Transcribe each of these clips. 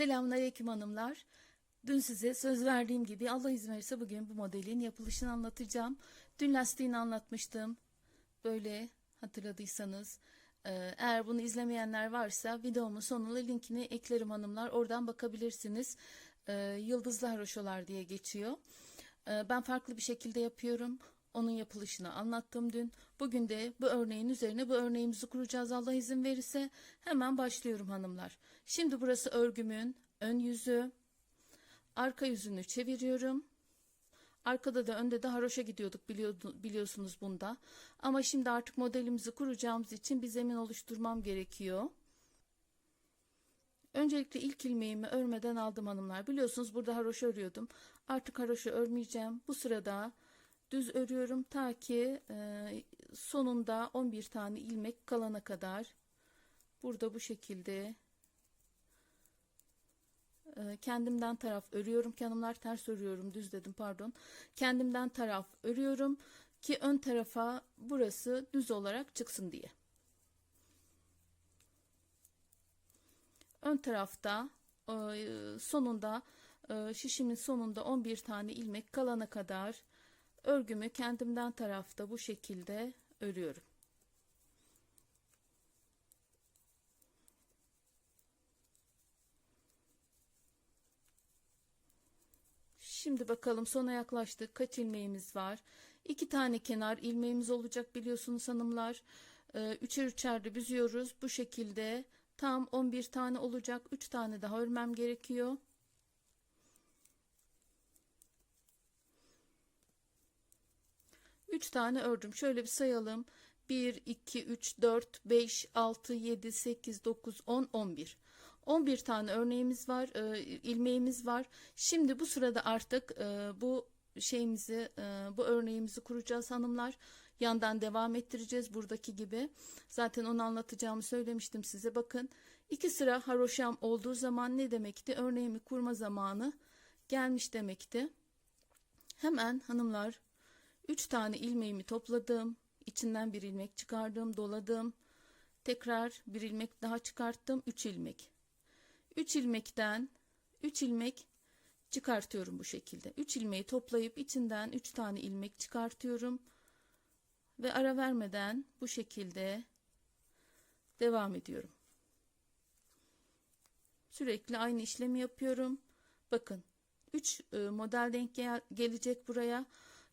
Selamünaleyküm hanımlar. Dün size söz verdiğim gibi Allah izin verirse bugün bu modelin yapılışını anlatacağım. Dün lastiğini anlatmıştım. Böyle hatırladıysanız. Ee, Eğer bunu izlemeyenler varsa videomun sonuna linkini eklerim hanımlar. Oradan bakabilirsiniz. Ee, Yıldızlar Roşolar diye geçiyor. Ee, Ben farklı bir şekilde yapıyorum. Onun yapılışını anlattım dün. Bugün de bu örneğin üzerine bu örneğimizi kuracağız Allah izin verirse. Hemen başlıyorum hanımlar. Şimdi burası örgümün ön yüzü. Arka yüzünü çeviriyorum. Arkada da önde de haroşa gidiyorduk biliyorsunuz bunda. Ama şimdi artık modelimizi kuracağımız için bir zemin oluşturmam gerekiyor. Öncelikle ilk ilmeğimi örmeden aldım hanımlar. Biliyorsunuz burada haroşa örüyordum. Artık haroşa örmeyeceğim. Bu sırada düz örüyorum ta ki e, sonunda 11 tane ilmek kalana kadar. Burada bu şekilde e, kendimden taraf örüyorum ki hanımlar ters örüyorum düz dedim pardon. Kendimden taraf örüyorum ki ön tarafa burası düz olarak çıksın diye. Ön tarafta e, sonunda e, şişimin sonunda 11 tane ilmek kalana kadar örgümü kendimden tarafta bu şekilde örüyorum. Şimdi bakalım sona yaklaştık. Kaç ilmeğimiz var? İki tane kenar ilmeğimiz olacak biliyorsunuz hanımlar. Ee, üçer üçer de büzüyoruz. Bu şekilde tam 11 tane olacak. 3 tane daha örmem gerekiyor. Üç tane ördüm. Şöyle bir sayalım. 1, 2, 3, 4, 5, 6, 7, 8, 9, 10, 11. 11 tane örneğimiz var, e, ilmeğimiz var. Şimdi bu sırada artık e, bu şeyimizi, e, bu örneğimizi kuracağız hanımlar. Yandan devam ettireceğiz buradaki gibi. Zaten onu anlatacağımı söylemiştim size. Bakın iki sıra haroşam olduğu zaman ne demekti? Örneğimi kurma zamanı gelmiş demekti. Hemen hanımlar 3 tane ilmeğimi topladım. İçinden bir ilmek çıkardım, doladım. Tekrar bir ilmek daha çıkarttım, 3 ilmek. 3 ilmekten 3 ilmek çıkartıyorum bu şekilde. 3 ilmeği toplayıp içinden 3 tane ilmek çıkartıyorum. Ve ara vermeden bu şekilde devam ediyorum. Sürekli aynı işlemi yapıyorum. Bakın 3 model denk gel- gelecek buraya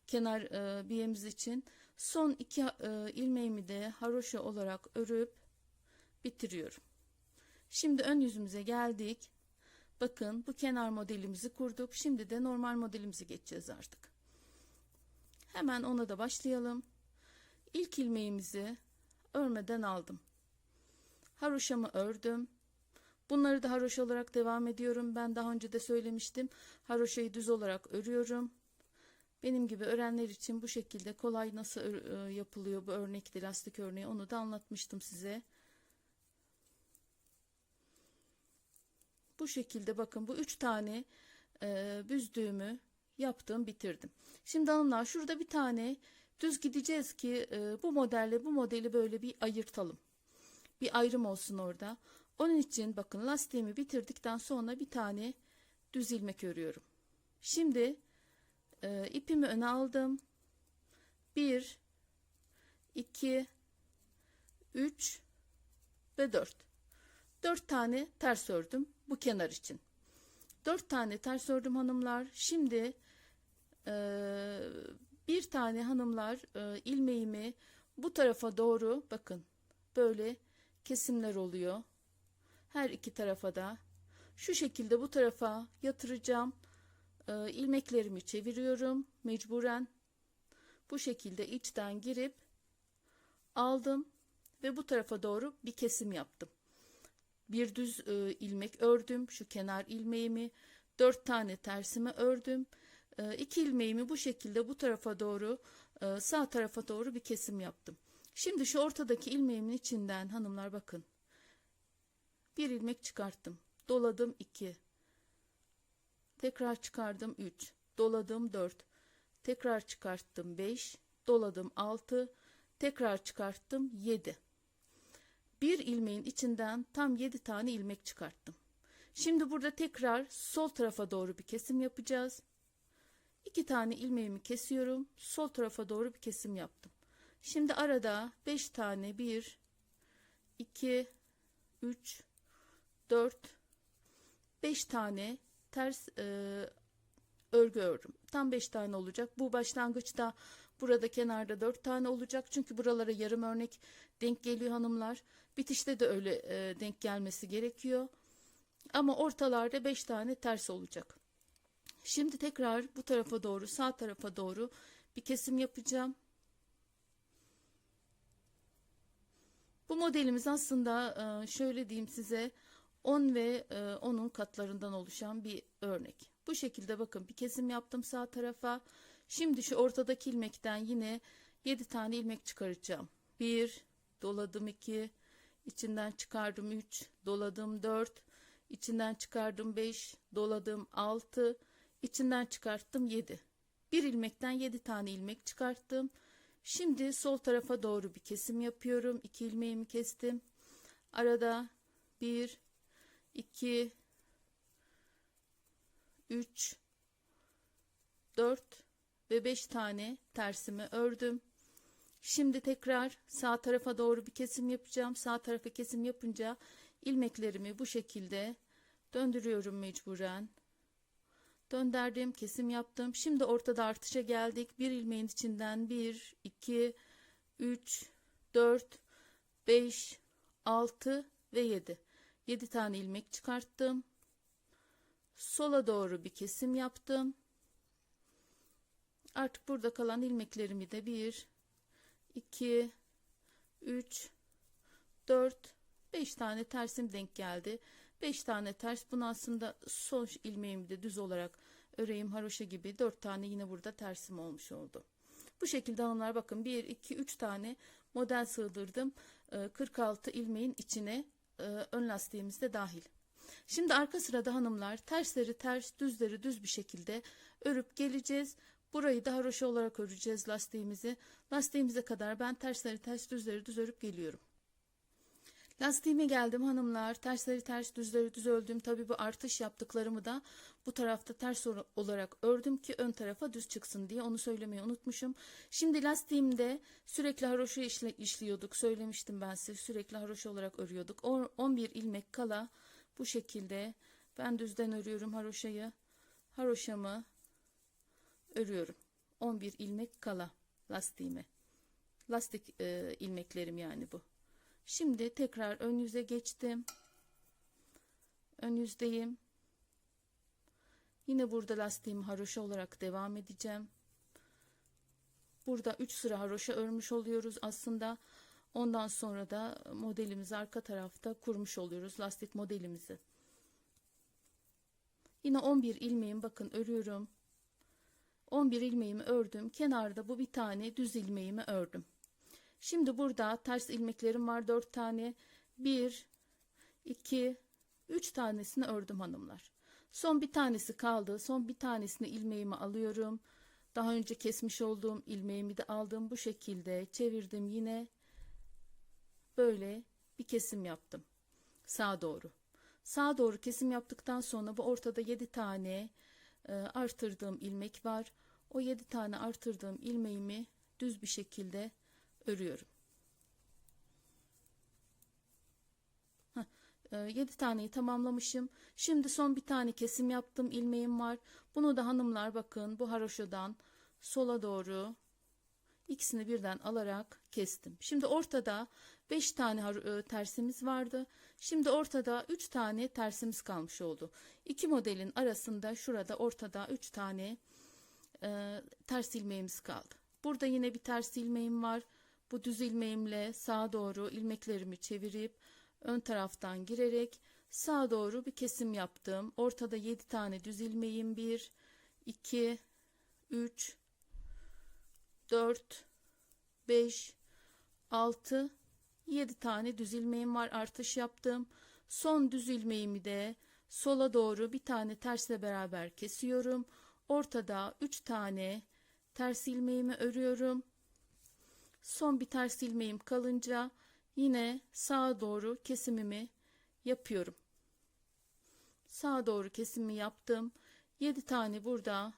kenar e, biyemiz için. Son iki e, ilmeğimi de haroşa olarak örüp bitiriyorum. Şimdi ön yüzümüze geldik. Bakın bu kenar modelimizi kurduk. Şimdi de normal modelimizi geçeceğiz artık. Hemen ona da başlayalım. İlk ilmeğimizi örmeden aldım. Haroşamı ördüm. Bunları da haroşa olarak devam ediyorum. Ben daha önce de söylemiştim. Haroşayı düz olarak örüyorum. Benim gibi öğrenler için bu şekilde kolay nasıl ör- e, yapılıyor bu örnekte lastik örneği onu da anlatmıştım size. Bu şekilde bakın bu üç tane e, büzdüğümü yaptım bitirdim. Şimdi hanımlar şurada bir tane düz gideceğiz ki e, bu modelle bu modeli böyle bir ayırtalım. Bir ayrım olsun orada. Onun için bakın lastiğimi bitirdikten sonra bir tane düz ilmek örüyorum. Şimdi e, ipimi öne aldım. 1 2 3 ve 4. 4 tane ters ördüm bu kenar için. 4 tane ters ördüm hanımlar. Şimdi e, bir tane hanımlar e, ilmeğimi bu tarafa doğru bakın böyle kesimler oluyor. Her iki tarafa da şu şekilde bu tarafa yatıracağım. E, ilmeklerimi çeviriyorum mecburen. Bu şekilde içten girip aldım ve bu tarafa doğru bir kesim yaptım. Bir düz e, ilmek ördüm. Şu kenar ilmeğimi dört tane tersime ördüm. E, iki ilmeğimi bu şekilde bu tarafa doğru e, sağ tarafa doğru bir kesim yaptım. Şimdi şu ortadaki ilmeğimin içinden hanımlar bakın. Bir ilmek çıkarttım. Doladım 2. Tekrar çıkardım 3. Doladım 4. Tekrar çıkarttım 5. Doladım 6. Tekrar çıkarttım 7. Bir ilmeğin içinden tam 7 tane ilmek çıkarttım. Şimdi burada tekrar sol tarafa doğru bir kesim yapacağız. İki tane ilmeğimi kesiyorum. Sol tarafa doğru bir kesim yaptım. Şimdi arada 5 tane 1 2 3 4 5 tane ters e, örgü ördüm. Tam 5 tane olacak. Bu başlangıçta burada kenarda 4 tane olacak. Çünkü buralara yarım örnek denk geliyor hanımlar. Bitişte de öyle e, denk gelmesi gerekiyor. Ama ortalarda 5 tane ters olacak. Şimdi tekrar bu tarafa doğru sağ tarafa doğru bir kesim yapacağım. Bu modelimiz aslında e, şöyle diyeyim size 10 ve e, 10'un katlarından oluşan bir örnek. Bu şekilde bakın bir kesim yaptım sağ tarafa. Şimdi şu ortadaki ilmekten yine 7 tane ilmek çıkaracağım. 1 doladım 2 içinden çıkardım 3 doladım 4 içinden çıkardım 5 doladım 6 içinden çıkarttım 7 bir ilmekten 7 tane ilmek çıkarttım şimdi sol tarafa doğru bir kesim yapıyorum 2 ilmeğimi kestim arada 1 2 3 4 ve 5 tane tersimi ördüm Şimdi tekrar sağ tarafa doğru bir kesim yapacağım. Sağ tarafa kesim yapınca ilmeklerimi bu şekilde döndürüyorum mecburen. Döndürdüm, kesim yaptım. Şimdi ortada artışa geldik. Bir ilmeğin içinden 1, 2, 3, 4, 5, 6 ve 7. 7 tane ilmek çıkarttım. Sola doğru bir kesim yaptım. Artık burada kalan ilmeklerimi de 1, 2 3 4 5 tane tersim denk geldi 5 tane ters bunu aslında son ilmeğimi de düz olarak öreyim haroşa gibi 4 tane yine burada tersim olmuş oldu bu şekilde hanımlar bakın 1 2 3 tane model sığdırdım 46 ilmeğin içine e, ön lastiğimiz de dahil Şimdi arka sırada hanımlar tersleri ters düzleri düz bir şekilde örüp geleceğiz. Burayı da haroşa olarak öreceğiz lastiğimizi. Lastiğimize kadar ben tersleri ters düzleri düz örüp geliyorum. Lastiğime geldim hanımlar. Tersleri ters düzleri düz ördüm. Tabi bu artış yaptıklarımı da bu tarafta ters olarak ördüm ki ön tarafa düz çıksın diye onu söylemeyi unutmuşum. Şimdi lastiğimde sürekli haroşa işle, işliyorduk. Söylemiştim ben size sürekli haroşa olarak örüyorduk. 11 ilmek kala bu şekilde ben düzden örüyorum haroşayı. Haroşamı örüyorum. 11 ilmek kala lastiğime. Lastik e, ilmeklerim yani bu. Şimdi tekrar ön yüze geçtim. Ön yüzdeyim. Yine burada lastiğimi haroşa olarak devam edeceğim. Burada 3 sıra haroşa örmüş oluyoruz aslında. Ondan sonra da modelimizi arka tarafta kurmuş oluyoruz lastik modelimizi. Yine 11 ilmeğim bakın örüyorum. 11 ilmeğimi ördüm. Kenarda bu bir tane düz ilmeğimi ördüm. Şimdi burada ters ilmeklerim var 4 tane. 1 2 3 tanesini ördüm hanımlar. Son bir tanesi kaldı. Son bir tanesini ilmeğimi alıyorum. Daha önce kesmiş olduğum ilmeğimi de aldım. Bu şekilde çevirdim yine. Böyle bir kesim yaptım. Sağa doğru. Sağa doğru kesim yaptıktan sonra bu ortada 7 tane e, artırdığım ilmek var. O 7 tane artırdığım ilmeğimi düz bir şekilde örüyorum. Heh, e, 7 taneyi tamamlamışım. Şimdi son bir tane kesim yaptım ilmeğim var. Bunu da hanımlar bakın bu haroşadan sola doğru ikisini birden alarak kestim. Şimdi ortada 5 tane e, tersimiz vardı. Şimdi ortada 3 tane tersimiz kalmış oldu. İki modelin arasında şurada ortada 3 tane e, ters ilmeğimiz kaldı. Burada yine bir ters ilmeğim var. Bu düz ilmeğimle sağa doğru ilmeklerimi çevirip ön taraftan girerek sağa doğru bir kesim yaptım. Ortada 7 tane düz ilmeğim 1 2 3 4 5 6 7 tane düz ilmeğim var artış yaptım. Son düz ilmeğimi de sola doğru bir tane tersle beraber kesiyorum. Ortada 3 tane ters ilmeğimi örüyorum. Son bir ters ilmeğim kalınca yine sağa doğru kesimimi yapıyorum. sağa doğru kesimi yaptım. 7 tane burada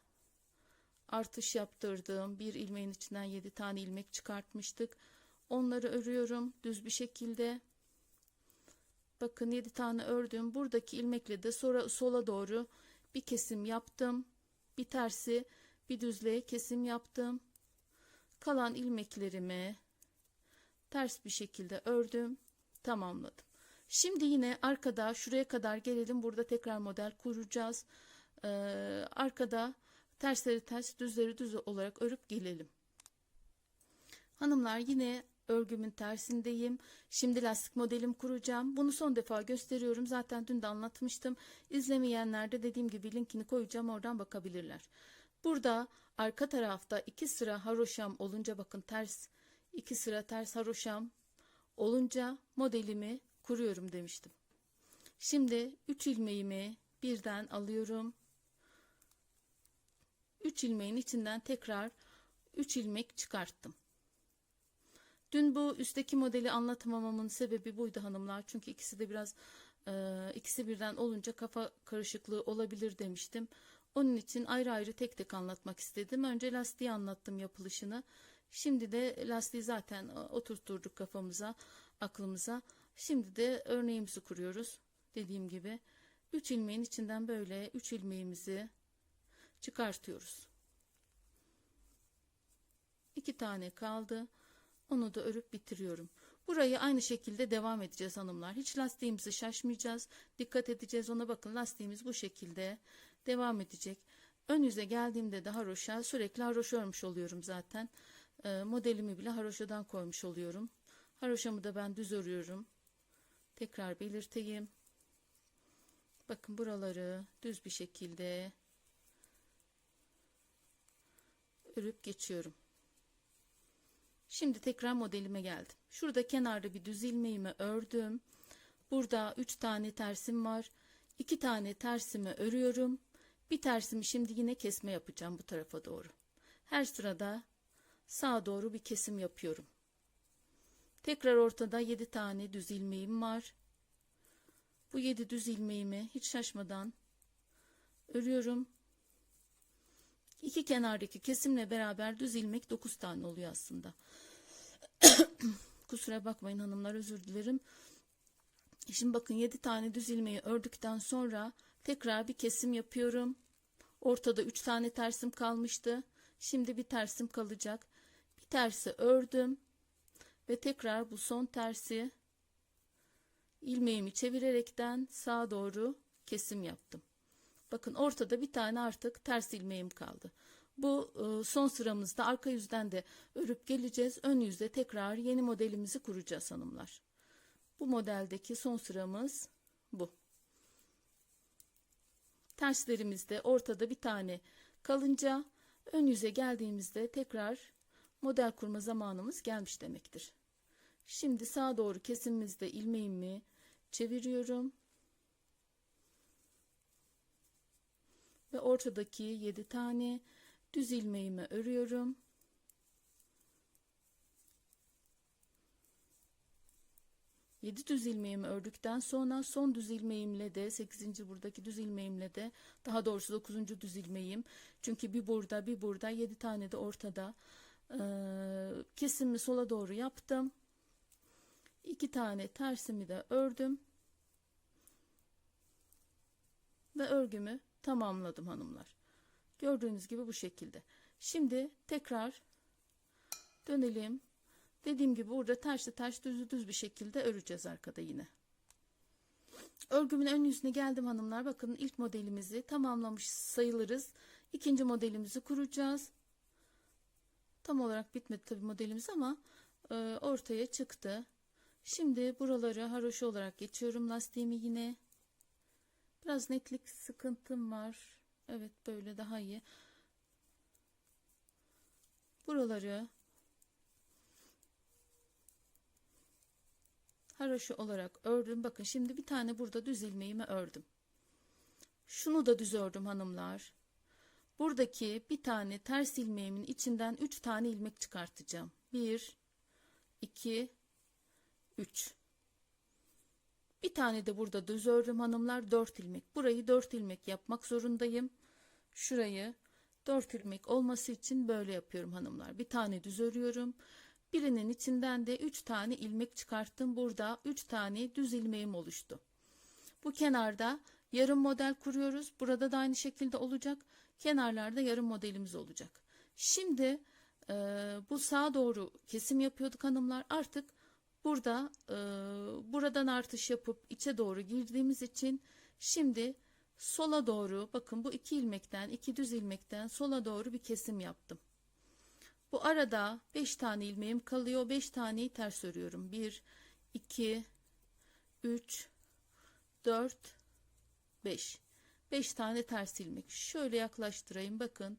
artış yaptırdım. Bir ilmeğin içinden 7 tane ilmek çıkartmıştık. Onları örüyorum düz bir şekilde. Bakın 7 tane ördüm. Buradaki ilmekle de sonra sola doğru bir kesim yaptım. Bir tersi, bir düzleye kesim yaptım. Kalan ilmeklerimi ters bir şekilde ördüm, tamamladım. Şimdi yine arkada şuraya kadar gelelim. Burada tekrar model kuracağız. Ee, arkada tersleri ters, düzleri düz olarak örüp gelelim. Hanımlar yine örgümün tersindeyim. Şimdi lastik modelim kuracağım. Bunu son defa gösteriyorum. Zaten dün de anlatmıştım. İzlemeyenler de dediğim gibi linkini koyacağım. Oradan bakabilirler. Burada arka tarafta iki sıra haroşam olunca bakın ters iki sıra ters haroşam olunca modelimi kuruyorum demiştim. Şimdi 3 ilmeğimi birden alıyorum. 3 ilmeğin içinden tekrar 3 ilmek çıkarttım. Dün bu üstteki modeli anlatamamamın sebebi buydu hanımlar. Çünkü ikisi de biraz e, ikisi birden olunca kafa karışıklığı olabilir demiştim. Onun için ayrı ayrı tek tek anlatmak istedim. Önce lastiği anlattım yapılışını. Şimdi de lastiği zaten oturtturduk kafamıza, aklımıza. Şimdi de örneğimizi kuruyoruz. Dediğim gibi 3 ilmeğin içinden böyle 3 ilmeğimizi çıkartıyoruz. 2 tane kaldı. Onu da örüp bitiriyorum. Burayı aynı şekilde devam edeceğiz hanımlar. Hiç lastiğimizi şaşmayacağız. Dikkat edeceğiz ona bakın lastiğimiz bu şekilde devam edecek. Ön yüze geldiğimde de haroşa sürekli haroşa örmüş oluyorum zaten. E, modelimi bile haroşadan koymuş oluyorum. Haroşamı da ben düz örüyorum. Tekrar belirteyim. Bakın buraları düz bir şekilde örüp geçiyorum. Şimdi tekrar modelime geldim. Şurada kenarda bir düz ilmeğimi ördüm. Burada 3 tane tersim var. 2 tane tersimi örüyorum. Bir tersimi şimdi yine kesme yapacağım bu tarafa doğru. Her sırada sağa doğru bir kesim yapıyorum. Tekrar ortada 7 tane düz ilmeğim var. Bu 7 düz ilmeğimi hiç şaşmadan örüyorum. İki kenardaki kesimle beraber düz ilmek 9 tane oluyor aslında. Kusura bakmayın hanımlar özür dilerim. Şimdi bakın 7 tane düz ilmeği ördükten sonra tekrar bir kesim yapıyorum. Ortada 3 tane tersim kalmıştı. Şimdi bir tersim kalacak. Bir tersi ördüm ve tekrar bu son tersi ilmeğimi çevirerekten sağa doğru kesim yaptım. Bakın ortada bir tane artık ters ilmeğim kaldı. Bu e, son sıramızda arka yüzden de örüp geleceğiz. Ön yüzde tekrar yeni modelimizi kuracağız hanımlar. Bu modeldeki son sıramız bu. Terslerimizde ortada bir tane kalınca ön yüze geldiğimizde tekrar model kurma zamanımız gelmiş demektir. Şimdi sağa doğru kesimimizde ilmeğimi çeviriyorum. Ve ortadaki 7 tane düz ilmeğimi örüyorum. Yedi düz ilmeğimi ördükten sonra son düz ilmeğimle de 8. buradaki düz ilmeğimle de daha doğrusu 9. düz ilmeğim çünkü bir burada bir burada 7 tane de ortada ee, kesimi sola doğru yaptım. 2 tane tersimi de ördüm. Ve örgümü tamamladım hanımlar. Gördüğünüz gibi bu şekilde. Şimdi tekrar dönelim. Dediğim gibi burada tersli ters düzü düz bir şekilde öreceğiz arkada yine. Örgümün ön yüzüne geldim hanımlar. Bakın ilk modelimizi tamamlamış sayılırız. İkinci modelimizi kuracağız. Tam olarak bitmedi tabi modelimiz ama e, ortaya çıktı. Şimdi buraları haroşa olarak geçiyorum lastiğimi yine. Biraz netlik sıkıntım var. Evet böyle daha iyi. Buraları haroşa olarak ördüm. Bakın şimdi bir tane burada düz ilmeğimi ördüm. Şunu da düz ördüm hanımlar. Buradaki bir tane ters ilmeğimin içinden 3 tane ilmek çıkartacağım. 1 2 3 Bir tane de burada düz ördüm hanımlar 4 ilmek. Burayı 4 ilmek yapmak zorundayım. Şurayı 4 ilmek olması için böyle yapıyorum hanımlar. Bir tane düz örüyorum. Birinin içinden de 3 tane ilmek çıkarttım. Burada 3 tane düz ilmeğim oluştu. Bu kenarda yarım model kuruyoruz. Burada da aynı şekilde olacak. Kenarlarda yarım modelimiz olacak. Şimdi e, bu sağa doğru kesim yapıyorduk hanımlar. Artık burada e, buradan artış yapıp içe doğru girdiğimiz için şimdi sola doğru bakın bu iki ilmekten iki düz ilmekten sola doğru bir kesim yaptım. Bu arada 5 tane ilmeğim kalıyor. 5 taneyi ters örüyorum. 1 2 3 4 5 5 tane ters ilmek. Şöyle yaklaştırayım. Bakın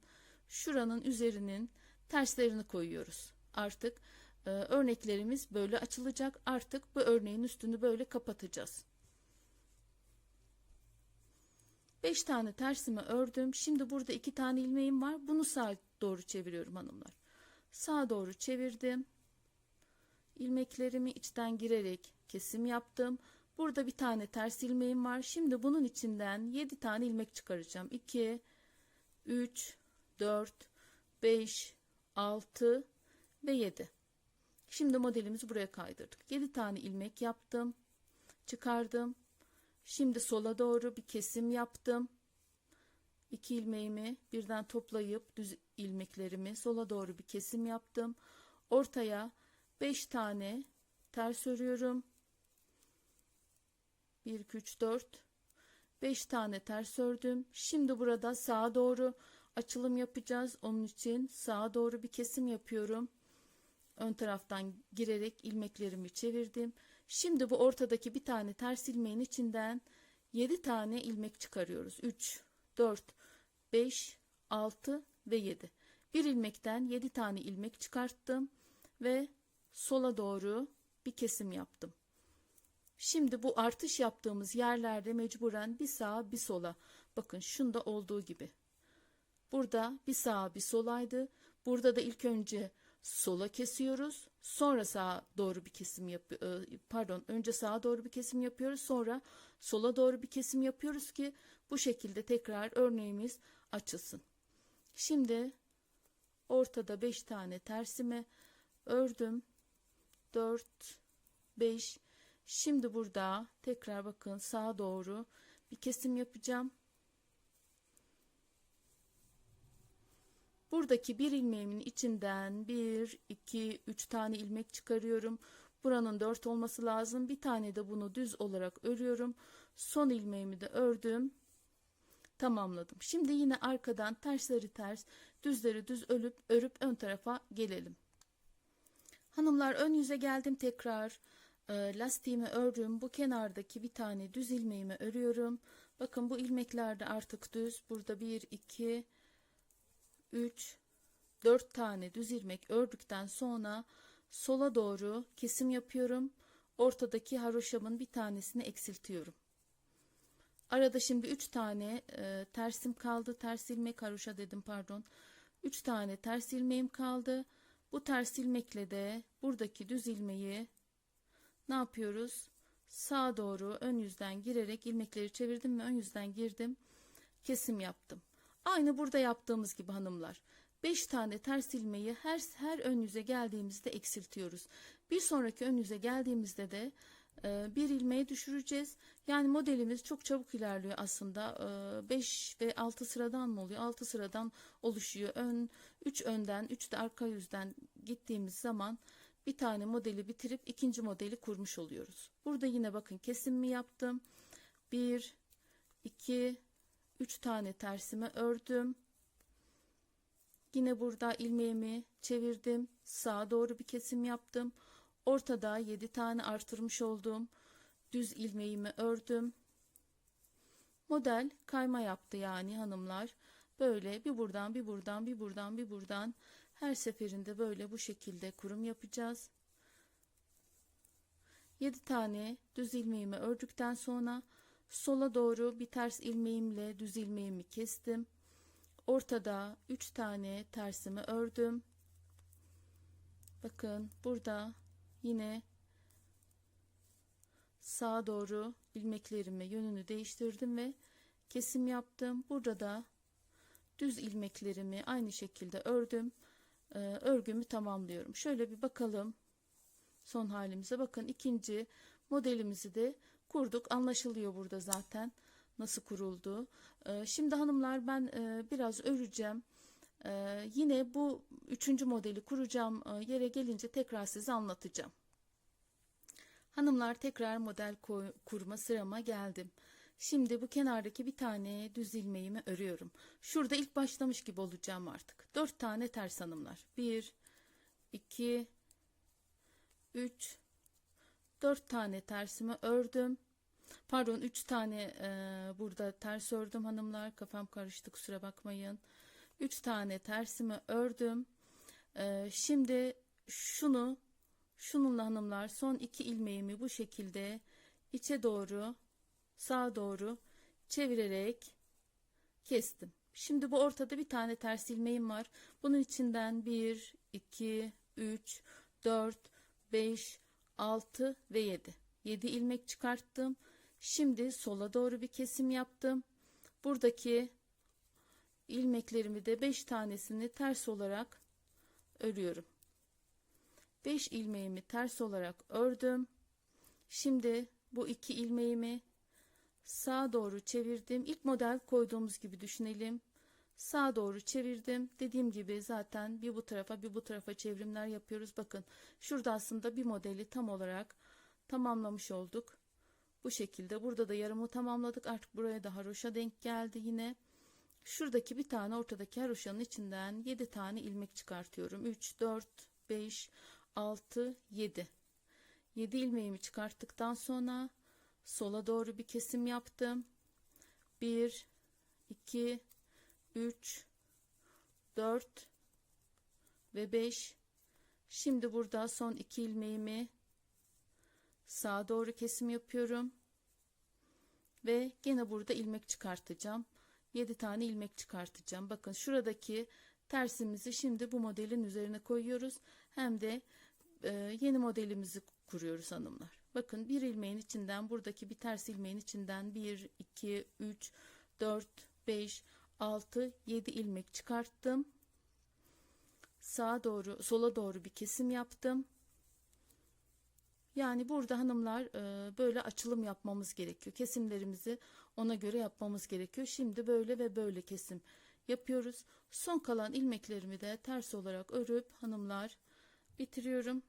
şuranın üzerinin terslerini koyuyoruz. Artık e, örneklerimiz böyle açılacak. Artık bu örneğin üstünü böyle kapatacağız. 5 tane tersimi ördüm. Şimdi burada 2 tane ilmeğim var. Bunu sağa doğru çeviriyorum hanımlar. Sağa doğru çevirdim. İlmeklerimi içten girerek kesim yaptım. Burada bir tane ters ilmeğim var. Şimdi bunun içinden 7 tane ilmek çıkaracağım. 2 3 4 5 6 ve 7. Şimdi modelimizi buraya kaydırdık. 7 tane ilmek yaptım. Çıkardım. Şimdi sola doğru bir kesim yaptım. 2 ilmeğimi birden toplayıp düz ilmeklerimi sola doğru bir kesim yaptım. Ortaya 5 tane ters örüyorum. 1 2 3 4 5 tane ters ördüm. Şimdi burada sağa doğru açılım yapacağız. Onun için sağa doğru bir kesim yapıyorum. Ön taraftan girerek ilmeklerimi çevirdim. Şimdi bu ortadaki bir tane ters ilmeğin içinden 7 tane ilmek çıkarıyoruz. 3 4 5 6 ve 7. Bir ilmekten 7 tane ilmek çıkarttım ve sola doğru bir kesim yaptım. Şimdi bu artış yaptığımız yerlerde mecburen bir sağa bir sola. Bakın şunda olduğu gibi. Burada bir sağa bir solaydı. Burada da ilk önce sola kesiyoruz. Sonra sağa doğru bir kesim yap pardon önce sağa doğru bir kesim yapıyoruz. Sonra sola doğru bir kesim yapıyoruz ki bu şekilde tekrar örneğimiz açılsın. Şimdi ortada 5 tane tersime ördüm. 4 5 Şimdi burada tekrar bakın sağa doğru bir kesim yapacağım. Buradaki bir ilmeğimin içinden bir, iki, üç tane ilmek çıkarıyorum. Buranın dört olması lazım. Bir tane de bunu düz olarak örüyorum. Son ilmeğimi de ördüm. Tamamladım. Şimdi yine arkadan tersleri ters, düzleri düz örüp, örüp ön tarafa gelelim. Hanımlar ön yüze geldim tekrar. E, lastiğimi ördüm. Bu kenardaki bir tane düz ilmeğimi örüyorum. Bakın bu ilmekler de artık düz. Burada 1, 2, 3, 4 tane düz ilmek ördükten sonra sola doğru kesim yapıyorum. Ortadaki haroşamın bir tanesini eksiltiyorum. Arada şimdi 3 tane e, tersim kaldı. Ters ilmek haroşa dedim pardon. 3 tane ters ilmeğim kaldı. Bu ters ilmekle de buradaki düz ilmeği ne yapıyoruz? Sağa doğru ön yüzden girerek ilmekleri çevirdim ve ön yüzden girdim. Kesim yaptım. Aynı burada yaptığımız gibi hanımlar. 5 tane ters ilmeği her, her ön yüze geldiğimizde eksiltiyoruz. Bir sonraki ön yüze geldiğimizde de bir ilmeği düşüreceğiz. Yani modelimiz çok çabuk ilerliyor aslında. 5 e, ve 6 sıradan mı oluyor? 6 sıradan oluşuyor. Ön 3 önden 3 de arka yüzden gittiğimiz zaman bir tane modeli bitirip ikinci modeli kurmuş oluyoruz. Burada yine bakın kesim mi yaptım. 1 2 3 tane tersime ördüm. Yine burada ilmeğimi çevirdim. Sağa doğru bir kesim yaptım. Ortada 7 tane artırmış olduğum düz ilmeğimi ördüm. Model kayma yaptı yani hanımlar. Böyle bir buradan bir buradan bir buradan bir buradan her seferinde böyle bu şekilde kurum yapacağız. 7 tane düz ilmeğimi ördükten sonra sola doğru bir ters ilmeğimle düz ilmeğimi kestim. Ortada 3 tane tersimi ördüm. Bakın burada yine sağa doğru ilmeklerimi yönünü değiştirdim ve kesim yaptım. Burada da düz ilmeklerimi aynı şekilde ördüm. Ee, örgümü tamamlıyorum. Şöyle bir bakalım son halimize. Bakın ikinci modelimizi de kurduk. Anlaşılıyor burada zaten nasıl kurulduğu. Ee, şimdi hanımlar ben e, biraz öreceğim. Ee, yine bu üçüncü modeli kuracağım e, yere gelince tekrar size anlatacağım. Hanımlar tekrar model kurma sırama geldim. Şimdi bu kenardaki bir tane düz ilmeğimi örüyorum. Şurada ilk başlamış gibi olacağım artık. Dört tane ters hanımlar. Bir, iki, üç, dört tane tersimi ördüm. Pardon üç tane e, burada ters ördüm hanımlar. Kafam karıştı kusura bakmayın. Üç tane tersimi ördüm. E, şimdi şunu şununla hanımlar son iki ilmeğimi bu şekilde içe doğru sağa doğru çevirerek kestim. Şimdi bu ortada bir tane ters ilmeğim var. Bunun içinden 1, 2, 3, 4, 5, 6 ve 7. 7 ilmek çıkarttım. Şimdi sola doğru bir kesim yaptım. Buradaki ilmeklerimi de 5 tanesini ters olarak örüyorum. 5 ilmeğimi ters olarak ördüm. Şimdi bu iki ilmeğimi sağa doğru çevirdim. İlk model koyduğumuz gibi düşünelim. Sağa doğru çevirdim. Dediğim gibi zaten bir bu tarafa bir bu tarafa çevrimler yapıyoruz. Bakın şurada aslında bir modeli tam olarak tamamlamış olduk. Bu şekilde burada da yarımı tamamladık. Artık buraya da haroşa denk geldi yine. Şuradaki bir tane ortadaki haroşanın içinden 7 tane ilmek çıkartıyorum. 3, 4, 5, 6, 7. 7 ilmeğimi çıkarttıktan sonra sola doğru bir kesim yaptım. 1 2 3 4 ve 5 Şimdi burada son iki ilmeğimi sağa doğru kesim yapıyorum. Ve gene burada ilmek çıkartacağım. 7 tane ilmek çıkartacağım. Bakın şuradaki tersimizi şimdi bu modelin üzerine koyuyoruz. Hem de e, yeni modelimizi kuruyoruz hanımlar. Bakın bir ilmeğin içinden buradaki bir ters ilmeğin içinden 1, 2, 3, 4, 5, 6, 7 ilmek çıkarttım. Sağa doğru, sola doğru bir kesim yaptım. Yani burada hanımlar e, böyle açılım yapmamız gerekiyor. Kesimlerimizi ona göre yapmamız gerekiyor. Şimdi böyle ve böyle kesim yapıyoruz. Son kalan ilmeklerimi de ters olarak örüp hanımlar bitiriyorum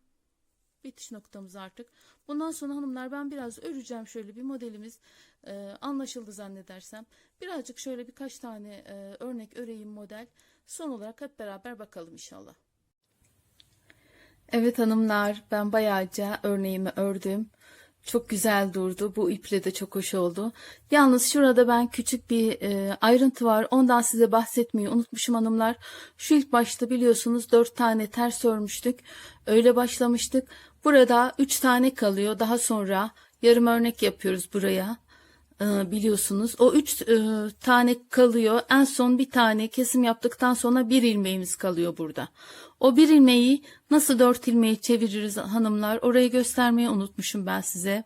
bitiş noktamız artık. Bundan sonra hanımlar ben biraz öreceğim şöyle bir modelimiz e, anlaşıldı zannedersem. Birazcık şöyle birkaç tane e, örnek öreyim model. Son olarak hep beraber bakalım inşallah. Evet hanımlar ben bayağıca örneğimi ördüm. Çok güzel durdu. Bu iple de çok hoş oldu. Yalnız şurada ben küçük bir e, ayrıntı var. Ondan size bahsetmeyi unutmuşum hanımlar. Şu ilk başta biliyorsunuz dört tane ters örmüştük. Öyle başlamıştık. Burada üç tane kalıyor. Daha sonra yarım örnek yapıyoruz buraya. E, biliyorsunuz. O üç e, tane kalıyor. En son bir tane kesim yaptıktan sonra bir ilmeğimiz kalıyor burada. O bir ilmeği nasıl dört ilmeği çeviririz hanımlar orayı göstermeyi unutmuşum ben size.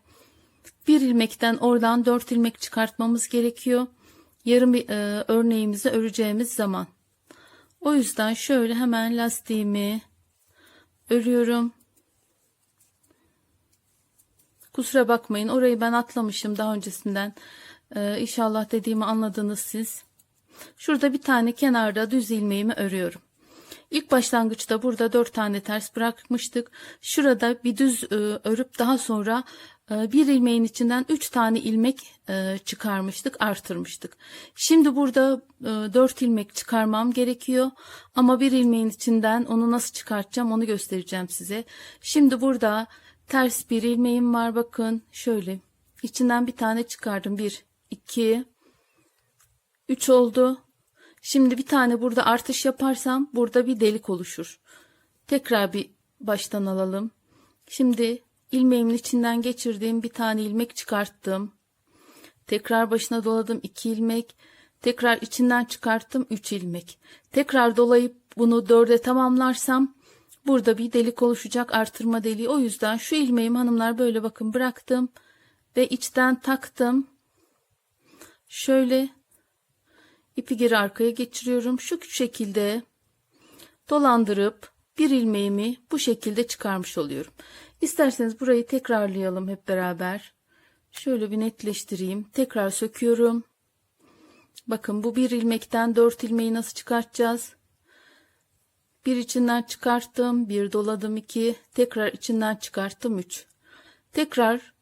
Bir ilmekten oradan dört ilmek çıkartmamız gerekiyor. Yarım bir e, örneğimizi öreceğimiz zaman. O yüzden şöyle hemen lastiğimi örüyorum. Kusura bakmayın orayı ben atlamışım daha öncesinden. Ee, inşallah dediğimi anladınız siz. Şurada bir tane kenarda düz ilmeğimi örüyorum. İlk başlangıçta burada dört tane ters bırakmıştık. Şurada bir düz e, örüp daha sonra e, bir ilmeğin içinden üç tane ilmek e, çıkarmıştık, artırmıştık. Şimdi burada e, dört ilmek çıkarmam gerekiyor. Ama bir ilmeğin içinden onu nasıl çıkartacağım onu göstereceğim size. Şimdi burada ters bir ilmeğim var bakın şöyle. İçinden bir tane çıkardım. Bir, iki, üç oldu. Şimdi bir tane burada artış yaparsam burada bir delik oluşur. Tekrar bir baştan alalım. Şimdi ilmeğimin içinden geçirdiğim bir tane ilmek çıkarttım. Tekrar başına doladım iki ilmek. Tekrar içinden çıkarttım üç ilmek. Tekrar dolayıp bunu dörde tamamlarsam burada bir delik oluşacak artırma deliği. O yüzden şu ilmeğimi hanımlar böyle bakın bıraktım ve içten taktım. Şöyle ipi geri arkaya geçiriyorum. Şu şekilde dolandırıp bir ilmeğimi bu şekilde çıkarmış oluyorum. İsterseniz burayı tekrarlayalım hep beraber. Şöyle bir netleştireyim. Tekrar söküyorum. Bakın bu bir ilmekten dört ilmeği nasıl çıkartacağız? Bir içinden çıkarttım, bir doladım iki, tekrar içinden çıkarttım üç. Tekrar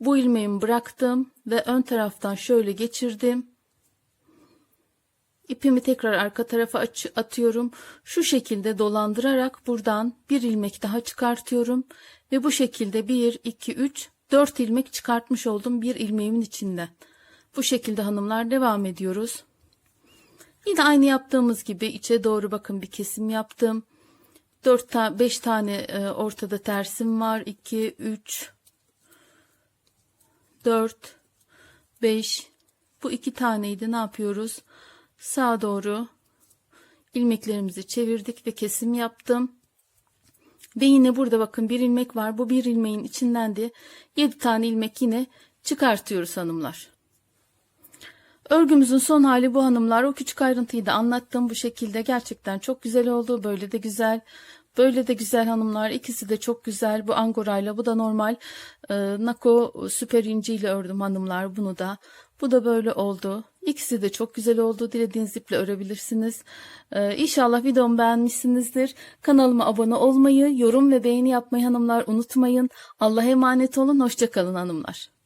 bu ilmeğimi bıraktım ve ön taraftan şöyle geçirdim. İpimi tekrar arka tarafa atıyorum. Şu şekilde dolandırarak buradan bir ilmek daha çıkartıyorum. Ve bu şekilde 1, 2, 3, 4 ilmek çıkartmış oldum bir ilmeğimin içinden. Bu şekilde hanımlar devam ediyoruz. Yine aynı yaptığımız gibi içe doğru bakın bir kesim yaptım. 4 ta 5 tane e, ortada tersim var. 2 3 4 5 bu iki taneydi ne yapıyoruz? Sağa doğru ilmeklerimizi çevirdik ve kesim yaptım. Ve yine burada bakın bir ilmek var. Bu bir ilmeğin içinden de 7 tane ilmek yine çıkartıyoruz hanımlar. Örgümüzün son hali bu hanımlar. O küçük ayrıntıyı da anlattım bu şekilde. Gerçekten çok güzel oldu. Böyle de güzel. Böyle de güzel hanımlar. İkisi de çok güzel. Bu angorayla bu da normal. E, Nako süper inciyle ördüm hanımlar bunu da. Bu da böyle oldu. İkisi de çok güzel oldu. Dilediğiniz iple örebilirsiniz. Ee, inşallah videomu beğenmişsinizdir. Kanalıma abone olmayı, yorum ve beğeni yapmayı hanımlar unutmayın. Allah'a emanet olun. Hoşçakalın hanımlar.